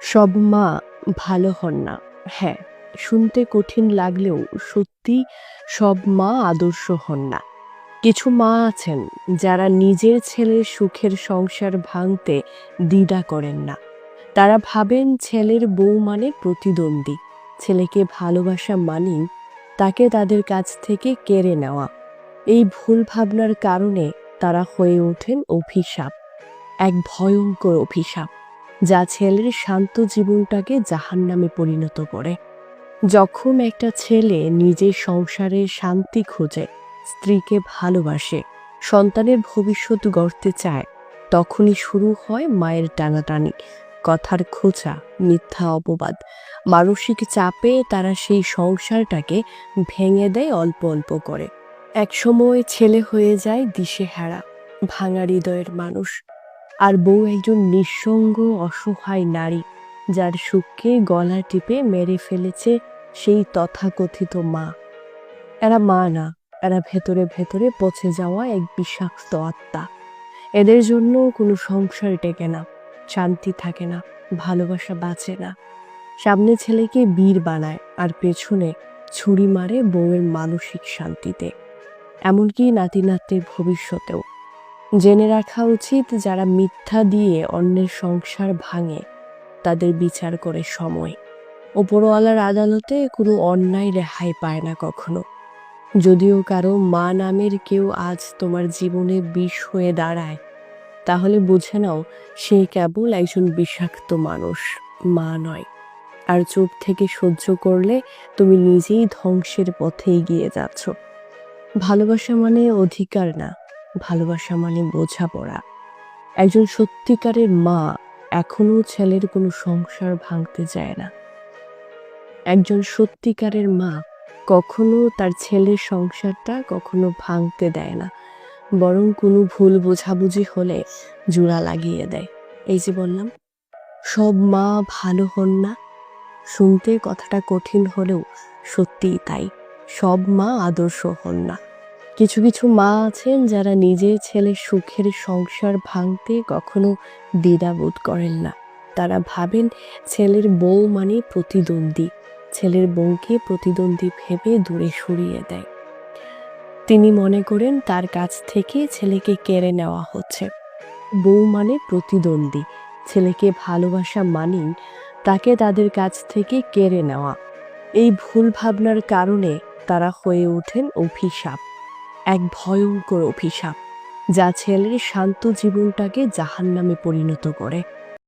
সব মা ভালো হন না। হ্যাঁ শুনতে কঠিন লাগলেও সত্যি সব মা আদর্শ হন না। কিছু মা আছেন যারা নিজের ছেলের সুখের সংসার ভাঙতে দ্বিধা করেন না। তারা ভাবেন ছেলের বউ মানে প্রতিদ্বন্দ্বী। ছেলেকে ভালোবাসা মানেই তাকে তাদের কাছ থেকে কেড়ে নেওয়া। এই ভুল ভাবনার কারণে তারা হয়ে ওঠেন অভিশাপ, এক ভয়ঙ্কর অভিশাপ। যা ছেলের শান্ত জীবনটাকে জাহান্নামে পরিণত করে। যখন একটা ছেলে নিজের সংসারে শান্তি খোঁজে, স্ত্রীকে ভালোবাসে, সন্তানের ভবিষ্যৎ গড়তে চায়, তখনই শুরু হয় মায়ের টানাটানি, কথার খোঁচা, মিথ্যা অপবাদ। মানসিক চাপে তারা সেই সংসারটাকে ভেঙে দেয় অল্প অল্প করে। একসময় ছেলে হয়ে যায় দিশে দিশেহারা, ভাঙা হৃদয়ের মানুষ। আর বউ একজন নিঃসঙ্গ অসহায় নারী, যার সুখকে গলা টিপে মেরে ফেলেছে সেই তথাকথিত মা। এরা মা না, এরা ভেতরে ভেতরে পচে যাওয়া এক বিষাক্ত আত্মা। এদের জন্য কোনো সংসার টেকে না, শান্তি থাকে না, ভালোবাসা বাঁচে না। সামনে ছেলেকে বীর বানায় আর পেছনে ছুরি মারে বউয়ের মানসিক শান্তিতে। এমনকি নাতি নাতির ভবিষ্যতেও। জেনে রাখা উচিত যারা মিথ্যা দিয়ে অন্যের সংসার ভাঙে, তাদের বিচার করে সময়। ওপরওয়ালার আদালতে কোনো অন্যায় রেহাই পায় না কখনো। যদিও কারও মা নামের কেউ আজ তোমার জীবনে বিষ হয়ে দাঁড়ায়, তাহলে বুঝে নাও সে কেবল একজন বিষাক্ত মানুষ, মা নয়। আর চুপ থেকে সহ্য করলে তুমি নিজেই ধ্বংসের পথে এগিয়ে যাচ্ছ। ভালোবাসা মানে অধিকার না ভালোবাসা মানে বোঝাপড়া একজন সত্যিকারের মা এখনও ছেলের কোনো সংসার ভাঙতে চায় না। একজন সত্যিকারের মা কখনো তার ছেলের সংসারটা কখনো ভাঙতে দেয় না, বরং কোনো ভুল বোঝাবুঝি হলে জোড়া লাগিয়ে দেয়। এই যে বললাম, সব মা ভালো হন না। শুনতে কথাটা কঠিন হলেও সত্যিই তাই। সব মা আদর্শ হন না। কিছু কিছু মা আছেন যারা নিজের ছেলে সুখের সংসার ভাঙতে কখনো দ্বিধাবোধ করেন না। তারা ভাবেন ছেলের বউ মানে প্রতিদ্বন্দ্বী। ছেলের বউকে প্রতিদ্বন্দ্বী ভেবে দূরে সরিয়ে দেয়। তিনি মনে করেন তার কাছ থেকে ছেলেকে কেড়ে নেওয়া হচ্ছে। বউ মানে প্রতিদ্বন্দ্বী। ছেলেকে ভালোবাসা মানেই তাকে তাদের কাছ থেকে কেড়ে নেওয়া। এই ভুল ভাবনার কারণে তারা হয়ে ওঠেন অভিশাপ। এক ভয়ঙ্কর অভিশাপ যা ছেলের শান্ত জীবনটাকে জাহান্নামে পরিণত করে।